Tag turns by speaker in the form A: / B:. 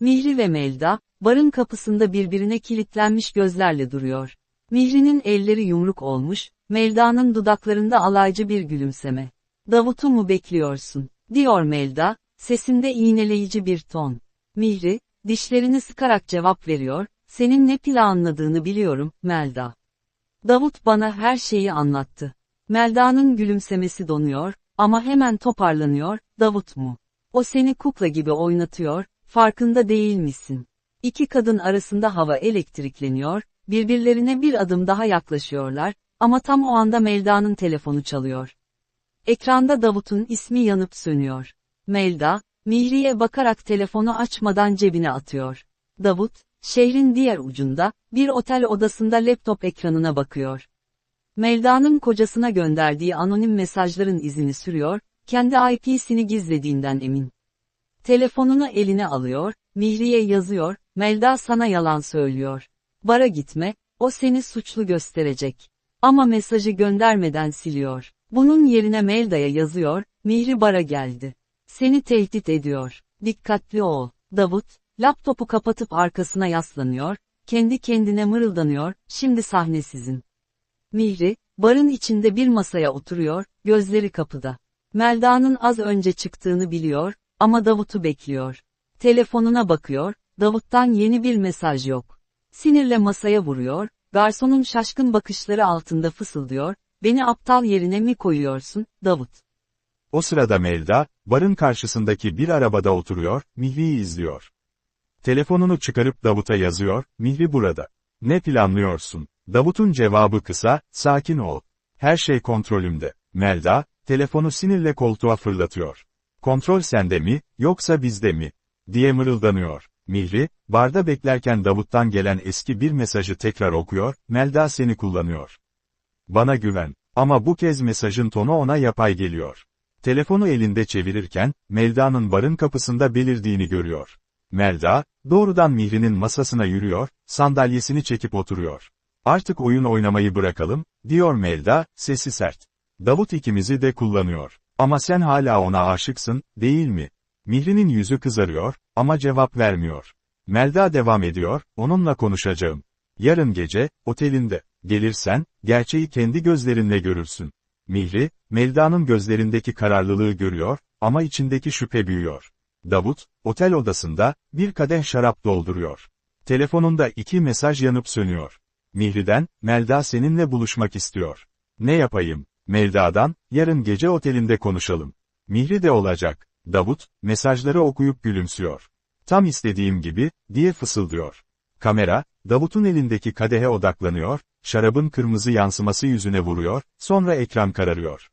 A: Mihri ve Melda, barın kapısında birbirine kilitlenmiş gözlerle duruyor. Mihri'nin elleri yumruk olmuş, Melda'nın dudaklarında alaycı bir gülümseme. Davut'u mu bekliyorsun, diyor Melda, sesinde iğneleyici bir ton. Mihri, dişlerini sıkarak cevap veriyor, senin ne planladığını biliyorum, Melda. Davut bana her şeyi anlattı. Melda'nın gülümsemesi donuyor, ama hemen toparlanıyor, Davut mu? O seni kukla gibi oynatıyor, farkında değil misin? İki kadın arasında hava elektrikleniyor, birbirlerine bir adım daha yaklaşıyorlar, ama tam o anda Melda'nın telefonu çalıyor. Ekranda Davut'un ismi yanıp sönüyor. Melda, Mihri'ye bakarak telefonu açmadan cebine atıyor. Davut, şehrin diğer ucunda, bir otel odasında laptop ekranına bakıyor. Melda'nın kocasına gönderdiği anonim mesajların izini sürüyor, kendi IP'sini gizlediğinden emin. Telefonunu eline alıyor, Mihri'ye yazıyor, Melda sana yalan söylüyor. Bara gitme, o seni suçlu gösterecek. Ama mesajı göndermeden siliyor. Bunun yerine Melda'ya yazıyor, Mihri bara geldi. Seni tehdit ediyor. Dikkatli ol. Davut, laptopu kapatıp arkasına yaslanıyor, kendi kendine mırıldanıyor, şimdi sahne sizin. Mihri, barın içinde bir masaya oturuyor, gözleri kapıda. Melda'nın az önce çıktığını biliyor, ama Davut'u bekliyor. Telefonuna bakıyor, Davut'tan yeni bir mesaj yok. Sinirle masaya vuruyor, garsonun şaşkın bakışları altında fısıldıyor, beni aptal yerine mi koyuyorsun, Davut?
B: O sırada Melda, barın karşısındaki bir arabada oturuyor, Mihri'yi izliyor. Telefonunu çıkarıp Davut'a yazıyor, Mihri burada. Ne planlıyorsun? Davut'un cevabı kısa, sakin ol. Her şey kontrolümde. Melda, telefonu sinirle koltuğa fırlatıyor. Kontrol sende mi, yoksa bizde mi? diye mırıldanıyor. Mihri, barda beklerken Davut'tan gelen eski bir mesajı tekrar okuyor, Melda seni kullanıyor. Bana güven. Ama bu kez mesajın tonu ona yapay geliyor. Telefonu elinde çevirirken, Melda'nın barın kapısında belirdiğini görüyor. Melda, doğrudan Mihri'nin masasına yürüyor, sandalyesini çekip oturuyor. Artık oyun oynamayı bırakalım, diyor Melda, sesi sert. Davut ikimizi de kullanıyor. Ama sen hala ona aşıksın, değil mi? Mihri'nin yüzü kızarıyor, ama cevap vermiyor. Melda devam ediyor, onunla konuşacağım. Yarın gece, otelinde. Gelirsen, gerçeği kendi gözlerinle görürsün. Mihri, Melda'nın gözlerindeki kararlılığı görüyor, ama içindeki şüphe büyüyor. Davut, otel odasında, bir kadeh şarap dolduruyor. Telefonunda iki mesaj yanıp sönüyor. Mihri'den, Melda seninle buluşmak istiyor. Ne yapayım? Melda'dan, yarın gece otelinde konuşalım. Mihri de olacak. Davut, mesajları okuyup gülümsüyor. Tam istediğim gibi, diye fısıldıyor. Kamera, Davut'un elindeki kadehe odaklanıyor, şarabın kırmızı yansıması yüzüne vuruyor, sonra ekran kararıyor.